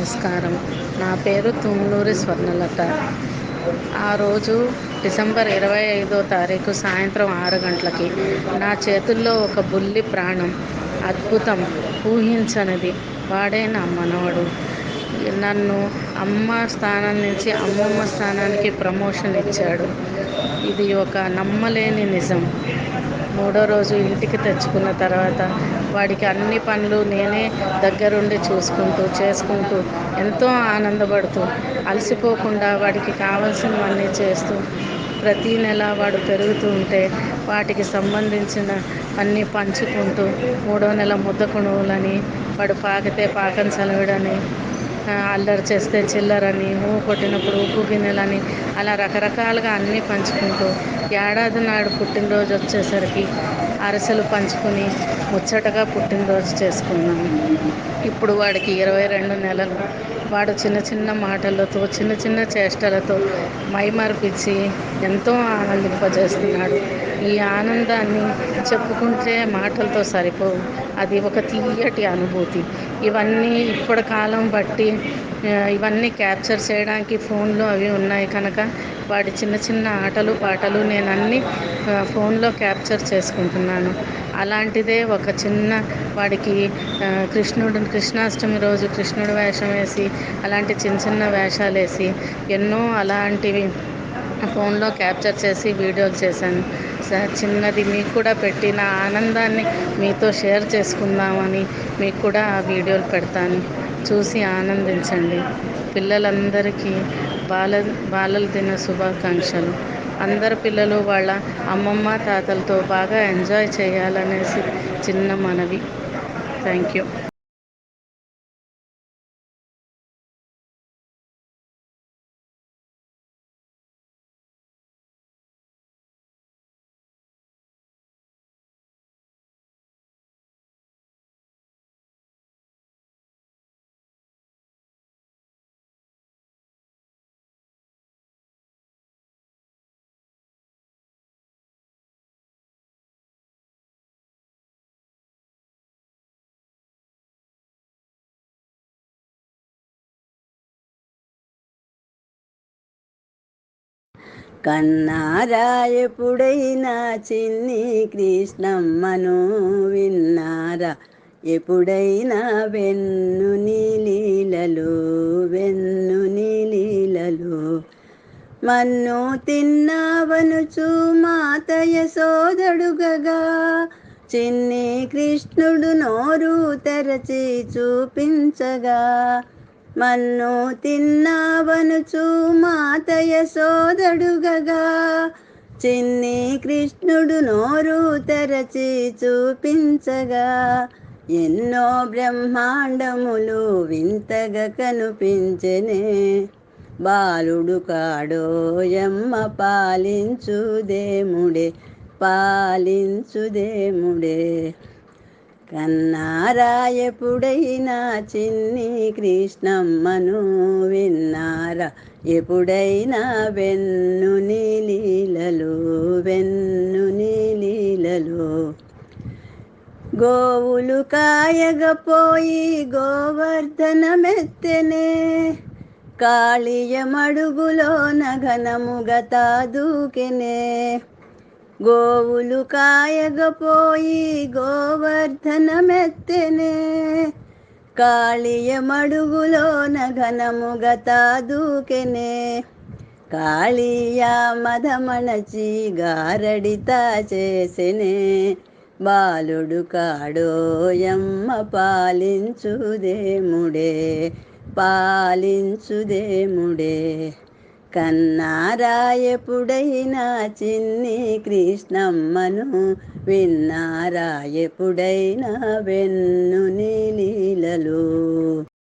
నమస్కారం. నా పేరు తుమ్లూరి స్వర్ణలత. ఆ రోజు డిసెంబర్ ఇరవై ఐదో తారీఖు సాయంత్రం ఆరు గంటలకి నా చేతుల్లో ఒక బుల్లి ప్రాణం అద్భుతం ఊహించనిది. వాడే నా మనవడు. నన్ను అమ్మ స్థానం నుంచి అమ్మమ్మ స్థానానికి ప్రమోషన్ ఇచ్చాడు. ఇది ఒక నమ్మలేని నిజం. మూడో రోజు ఇంటికి తెచ్చుకున్న తర్వాత వాడికి అన్ని పనులు నేనే దగ్గరుండి చూసుకుంటూ చేసుకుంటూ ఎంతో ఆనందపడుతూ అలసిపోకుండా వాడికి కావాల్సినవన్నీ చేస్తూ ప్రతీ నెల వాడు పెరుగుతూ ఉంటే వాటికి సంబంధించిన అన్నీ పంచుకుంటూ మూడో నెల ముద్ద కుణువులని వాడు పాకితే పాకం చలవడని అల్లరి చేస్తే చిల్లరని ఊ కొట్టినప్పుడు ఉప్పు గిన్నెలని అలా రకరకాలుగా అన్నీ పంచుకుంటూ ఏడాది నాడు పుట్టినరోజు వచ్చేసరికి అరిసెలు పంచుకొని ముచ్చటగా పుట్టినరోజు చేసుకున్నాము ఇప్పుడు వాడికి ఇరవై రెండు నెలలు. వాడు చిన్న చిన్న మాటలతో చిన్న చిన్న చేష్టలతో మైమరిపించి ఎంతో ఆనందింపజేస్తున్నాడు. ఈ ఆనందాన్ని చెప్పుకుంటే మాటలతో సరిపోవు. అది ఒక తీయటి అనుభూతి. ఇవన్నీ ఇప్పటి కాలం బట్టి ఇవన్నీ క్యాప్చర్ చేయడానికి ఫోన్లు అవి ఉన్నాయి కనుక వాడి చిన్న చిన్న ఆటలు పాటలు నేను అన్నీ ఫోన్లో క్యాప్చర్ చేసుకుంటున్నాను. అలాంటిదే ఒక చిన్న వాడికి కృష్ణుడు కృష్ణాష్టమి రోజు కృష్ణుడు వేషం వేసి అలాంటి చిన్న చిన్న వేషాలు వేసి ఎన్నో అలాంటివి ఫోన్లో క్యాప్చర్ చేసి వీడియోలు చేశాను. చిన్నది మీకు కూడా పెట్టిన ఆనందాన్ని మీతో షేర్ చేసుకుందామని మీకు కూడా ఆ వీడియోలు పెడతాను. చూసి ఆనందించండి. పిల్లలందరికీ బాల బాలల దిన శుభాకాంక్షలు. అందరు పిల్లలు వాళ్ళ అమ్మమ్మ తాతలతో బాగా ఎంజాయ్ చేయాలనేసి చిన్న మనవి. Thank you. కన్నారా ఎప్పుడైనా చిన్ని కృష్ణమ్మను విన్నారా? ఎప్పుడైనా వెన్ను నీలీలలో వెన్ను నీలీలలో. మన్ను తిన్నావనుచు మాతయ సోదడుగగా చిన్ని కృష్ణుడు నోరు తెరచి చూపించగా. మన్ను తిన్నావనుచు మాతయ సోదడుగగా చిన్ని కృష్ణుడు నోరు తెరచి చూపించగా. ఎన్నో బ్రహ్మాండములు వింతగా కనిపించనే. బాలుడు కాడోయమ్మ పాలించుదేముడే పాలించుదేముడే కన్నారాయపుడైనా చిన్ని కృష్ణమ్మను విన్నారా? ఎప్పుడైనా వెన్ను నీలీలలో వెన్ను నీలీలలో గోవులు కాయగపోయి గోవర్ధనమెత్తెనే కాళీయమడుగులో నఘనముగత దూకెనే గోవులు కాయగపోయి గోవర్ధనమెత్తెనే. కాళీయమడుగులో నఘనముగత దూకెనే. కాళీయ మదమణచి గారడిత చేసెనే. బాలుడు కాడోయమ్మ పాలించుదేముడే పాలించుదేముడే. కన్నారాయపుడైనా చిన్ని కృష్ణమ్మను విన్నారాయపుడైనా వెన్ను నీలీలలో